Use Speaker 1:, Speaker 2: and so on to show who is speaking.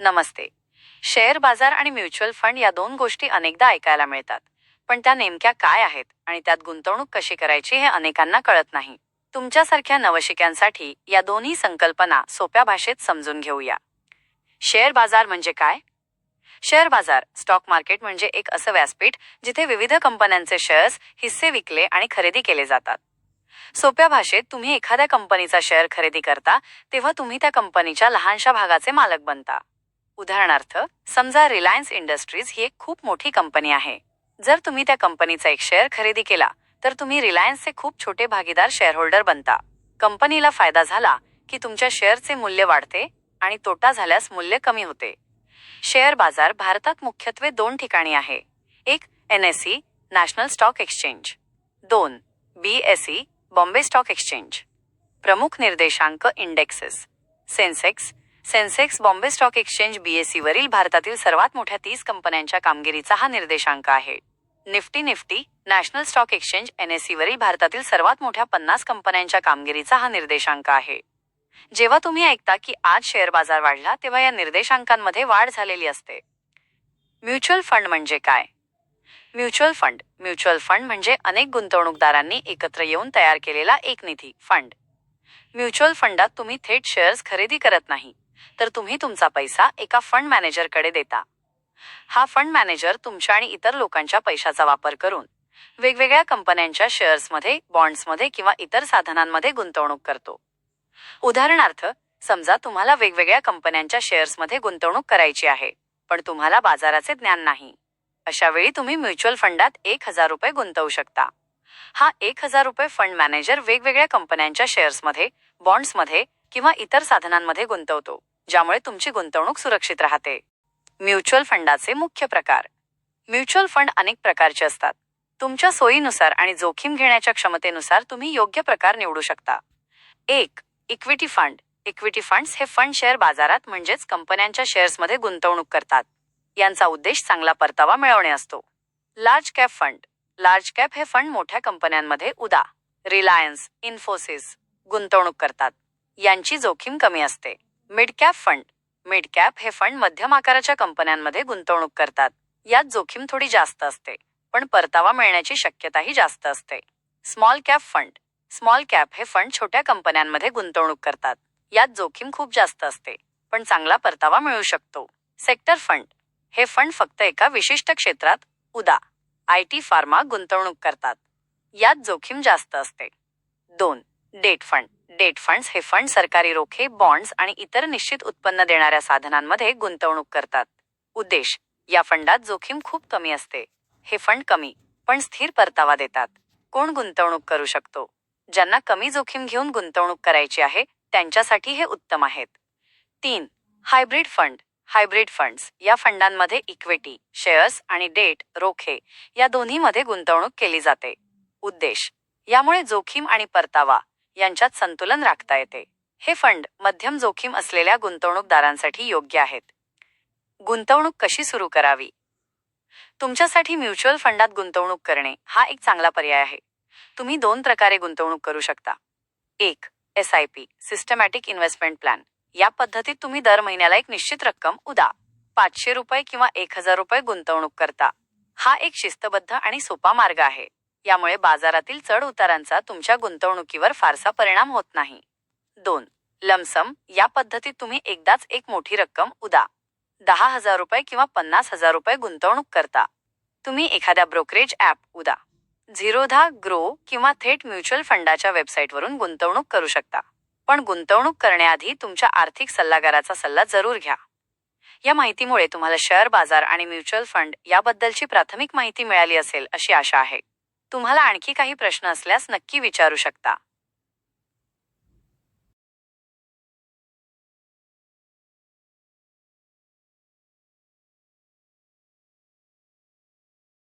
Speaker 1: नमस्ते. Share बाजार आणि mutual fund या दोन गोष्टी अनेकदा ऐकायला मिळतात. पण त्या नेमक्या काय आहेत आणि त्यात गुंतवणूक कशी करायची हे अनेकांना कळत नाही. तुमच्यासारख्या नवशिक्यांसाठी या दोन्ही संकल्पना सोप्या भाषेत समजून घेऊया. शेअर बाजार म्हणजे काय? शेअर बाजार स्टॉक मार्केट म्हणजे एक असं व्यासपीठ जिथे विविध कंपन्यांचे शेअर्स हिस्से विकले आणि खरेदी केले जातात. सोप्या भाषेत तुम्ही एखाद्या कंपनीचा शेअर खरेदी करता तेव्हा तुम्ही त्या कंपनीच्या लहानशा भागाचे मालक बनता. उदाहरणार्थ समजा रिलायन्स इंडस्ट्रीज ही एक खूप मोठी कंपनी आहे. जर तुम्ही त्या कंपनीचा एक शेअर खरेदी केला तर तुम्ही रिलायन्सचे खूप छोटे भागीदार शेअरहोल्डर बनता. कंपनीला फायदा झाला की तुमच्या शेअरचे मूल्य वाढते आणि तोटा झाल्यास मूल्य कमी होते. शेअर बाजार भारतात मुख्यत्वे दोन ठिकाणी आहे. एक N S C national stock exchange दोन B S Bombay stock exchange प्रमुख निर्देशांक indexes Sensex Sensex Bombay stock exchange BSC वरील भारतातील सर्वात मोठ्या तीस कंपन्यांच्या कामगिरीचा हा निर्देशांक आहे. Nifty Nifty national stock exchange NSC वरील भारतातील सर्वात मोठ्या पन्नास कंपन्यांच्या कामगिरीचा हा निर्देशांक आहे. जेव्हा तुम्ही ऐकता की आज शेअर बाजार वाढला तेव्हा या निर्देशांकांमध्ये वाढ झालेली असते. म्युच्युअल फंड म्हणजे काय? म्युच्युअल फंड म्युच्युअल फंड म्हणजे अनेक गुंतवणूकदारांनी एकत्र येऊन तयार केलेला एक निधी फंड. म्युच्युअल फंडात तुम्ही थेट शेअर्स खरेदी करत नाही. तर तुम्ही तुमचा पैसा एका फंड मॅनेजरकडे देता. हा फंड मॅनेजर तुमच्या आणि इतर लोकांच्या पैशाचा वापर करून वेगवेगळ्या कंपन्यांच्या शेअर्समध्ये बॉन्ड्समध्ये किंवा इतर साधनांमध्ये गुंतवणूक करतो. उदाहरणार्थ समजा तुम्हाला वेगवेगळ्या कंपन्यांच्या शेअर्समध्ये गुंतवणूक करायची आहे पण तुम्हाला बाजाराचे ज्ञान नाही. अशा वेळी तुम्ही म्युच्युअल फंडात एक हजार रुपये गुंतवू शकता. हा एक हजार रुपये फंड मॅनेजर वेगवेगळ्या कंपन्यांच्या शेअर्समध्ये बॉन्ड्समध्ये किंवा इतर साधनांमध्ये गुंतवतो. ज्यामुळे तुमची गुंतवणूक सुरक्षित राहते. म्युच्युअल फंडाचे मुख्य प्रकार. म्युच्युअल फंड अनेक प्रकारचे असतात. तुमच्या सोयीनुसार आणि जोखीम घेण्याच्या क्षमतेनुसार तुम्ही योग्य प्रकार निवडू शकता. एक इक्विटी फंड इक्विटी फंड्स हे फंड शेअर बाजारात म्हणजेच कंपन्यांच्या शेअर्समध्ये गुंतवणूक करतात. यांचा उद्देश चांगला परतावा मिळवणे असतो. Large cap fund large cap हे फंड मोठ्या कंपन्यांमध्ये उदा. रिलायन्स इन्फोसिस गुंतवणूक करतात. यांची जोखीम कमी असते. Mid cap fund. Mid cap हे फंड मध्यम आकाराच्या कंपन्यांमध्ये गुंतवणूक करतात. यात जोखीम थोडी जास्त असते पण परतावा मिळण्याची शक्यताही जास्त असते. Small cap fund. Small cap हे फंड छोट्या कंपन्यांमध्ये गुंतवणूक करतात. यात जोखीम खूप जास्त असते पण चांगला परतावा मिळू शकतो. Sector fund. हे फंड फक्त एका विशिष्ट क्षेत्रात उदा आय टी फार्मा गुंतवणूक करतात. यात जोखीम जास्त असते. दोन डेट फंड. डेट फंड्स हे फंड सरकारी रोखे बॉन्ड्स आणि इतर निश्चित उत्पन्न देणाऱ्या साधनांमध्ये गुंतवणूक करतात. उद्देश या फंडात जोखीम खूप कमी असते. हे फंड कमी पण स्थिर परतावा देतात. कोण गुंतवणूक करू शकतो? ज्यांना कमी जोखीम घेऊन गुंतवणूक करायची आहे त्यांच्यासाठी हे उत्तम आहेत. तीन हायब्रिड फंड. हायब्रिड फंड्स या फंडांमध्ये इक्विटी शेअर्स आणि डेट रोखे या दोन्हीमध्ये गुंतवणूक केली जाते. उद्देश यामुळे जोखीम आणि परतावा यांच्यात संतुलन राखता येते. हे फंड मध्यम जोखीम असलेल्या गुंतवणूकदारांसाठी योग्य आहेत. गुंतवणूक कशी सुरू करावी? तुमच्यासाठी म्युच्युअल फंडात गुंतवणूक करणे हा एक चांगला पर्याय आहे. तुम्ही दोन प्रकारे गुंतवणूक करू शकता. एक S I P systematic investment plan या पद्धतीत तुम्ही दर महिन्याला एक निश्चित रक्कम उदा. पाचशे रुपये किंवा एक हजार रुपये गुंतवणूक करता. हा एक शिस्तबद्ध आणि सोपा मार्ग आहे. यामुळे बाजारातील चढ उतारांचा तुमच्या गुंतवणुकीवर फारसा परिणाम होत नाही. दोन लमसम या पद्धतीत तुम्ही एकदाच एक मोठी रक्कम उदा. दहा हजार रुपये किंवा पन्नास हजार रुपये गुंतवणूक करता. तुम्ही एखाद्या ब्रोकरेज ॲप उदा. झिरोधा ग्रो किंवा थेट म्युच्युअल फंडाच्या वेबसाईटवरून गुंतवणूक करू शकता. पण गुंतवणूक करण्याआधी तुमच्या आर्थिक सल्लागाराचा सल्ला जरूर घ्या. या माहितीमुळे तुम्हाला शेअर बाजार आणि म्युच्युअल फंड याबद्दलची प्राथमिक माहिती मिळाली असेल अशी आशा आहे. तुम्हाला आणखी काही प्रश्न असल्यास नक्की विचारू शकता.